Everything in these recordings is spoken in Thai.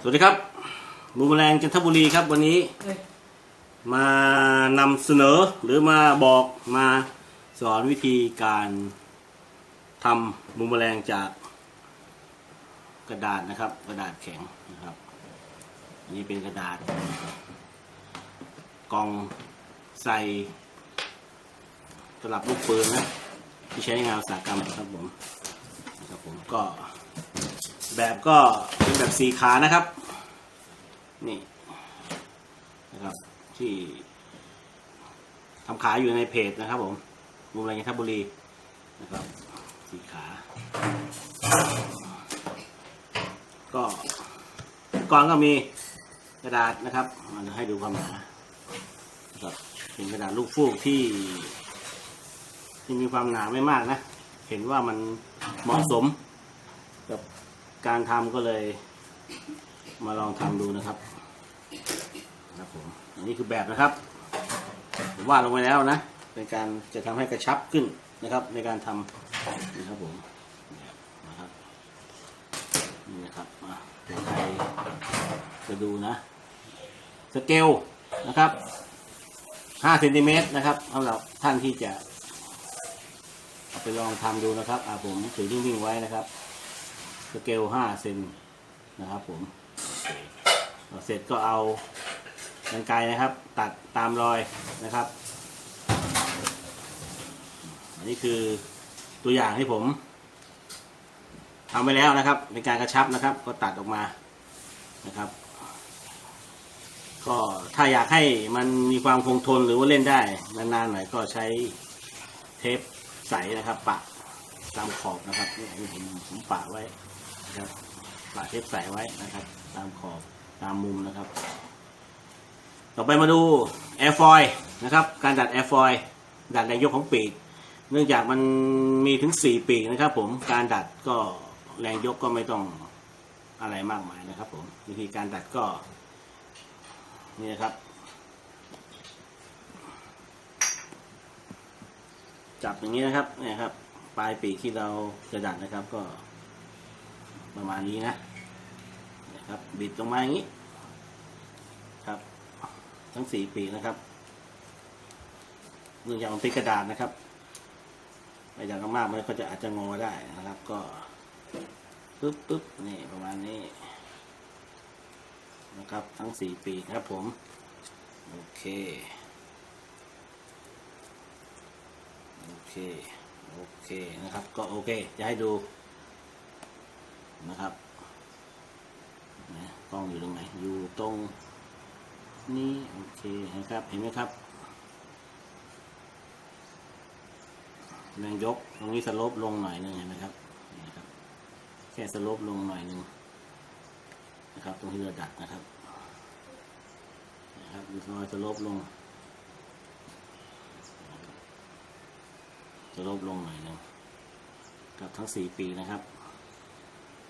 สวัสดีครับบูมแมลงจันทบุรีครับวันนี้ มานำเสนอหรือมาบอกมาสอนวิธีการทำบูมแมลงจากกระดาษนะครับ กระดาษแข็งนะครับอันนี้เป็นกระดาษ กล่องใส่สลับลูกปืนนะที่ใช้ในงานอุตสาหกรรมนะครับผมนะครับผมก็ แบบก็เป็นแบบสี่ขานะครับ นี่นะครับ ที่ทำขายอยู่ในเพจนะครับผมมุมไรทับบุรีนะครับสี่ขา ก็ก่อนก็มีกระดาษนะครับมันให้ดูความหนานะครับเป็นกระดาษลูกฟูกที่ ที่มีความหนาไม่มากนะ เห็นว่ามันเหมาะสมกับ การทำก็เลย มาลองทำดูนะครับนะครับผมอันนี้คือแบบนะครับผมวาดลงไปแล้วนะเป็นการจะทำให้กระชับขึ้นนะครับ ในการทำนะครับผมนะครับนี่นะครับอะเดี๋ยวใครจะดูนะสเกลนะครับ5เซนติเมตรนะครับสำหรับท่านที่จะ เอาไปลองทำดูนะครับอ่าผมถือนิ่งๆไว้นะครับ สเกล5เซนนะครับผมเสร็จก็เอากันไกนะครับ ตัดตามรอยนะครับ อันนี้คือตัวอย่างที่ผมทำไปแล้วนะครับในการกระชับนะครับ ก็ตัดออกมานะครับ ก็ถ้าอยากให้มันมีความคงทนหรือว่าเล่นได้นานๆหน่อยก็ใช้เทปใสนะครับปะตามขอบนะครับนี่ผมผมปะไว้ นะครับปะเทปใส่ไว้นะครับ ตามขอบตามมุมนะครับ ต่อไปมาดูแอร์ฟอยนะครับ การดัดแอร์ฟอยดัดแรงยกของปีก เนื่องจากมันมีถึง 4 ปีกนะครับ ผมการดัดก็แรงยกก็ไม่ต้องอะไรมากมายนะครับ ผมวิธีการดัดก็นี่นะครับ จับอย่างนี้นะครับนี่ครับ ปลายปีกที่เราจะดัดนะครับก็ ประมาณนี้นะนะครับบิดลงมาอย่างนี้ ครับ ทั้งสี่ปีนะครับเนื่องจากมันเป็นกระดาษนะครับไปดันมากๆมันก็จะอาจจะงอได้นะครับ ก็ปึ๊บปึ๊บนี่ประมาณนี้ นะครับ ทั้งสี่ปีครับผม โอเค โอเค โอเคนะครับ ก็โอเค จะให้ดู นะครับนะกล้องอยู่ตรงไหนอยู่ตรงนี้โอเคนะครับเห็นไหมครับแรงยกตรงนี้สลปลงหน่อยหนึงเห็นไหมครับนี่นะครับ แค่สลปลงหน่อยหนึงนะครับ ตรงที่เราดัดนะครับนะครับดูรอยสลปลงสลปลงหน่อยหนึงกับทั้งสี่ปีนะครับ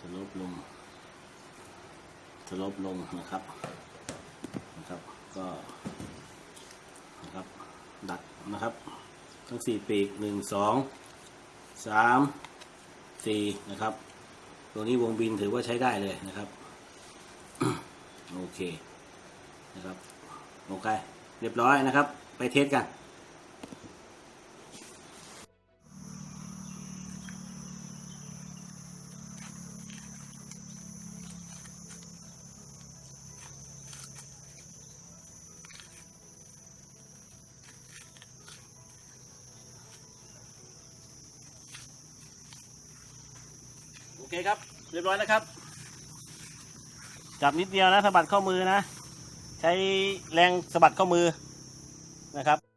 สลบลงสลบลงนะครับนะครับก็นะครับดัดนะครับ ทั้งสี่ปีกหนึ่งสองสามสี่นะครับ ตัวนี้วงบินถือว่าใช้ได้เลยนะครับโอเคนะครับโอเคเรียบร้อยนะครับ ไปเทสกัน เคครับ เรียบร้อยนะครับ จับนิดเดียวนะสะบัดข้อมือนะ ใช้แรงสะบัดข้อมือนะครับ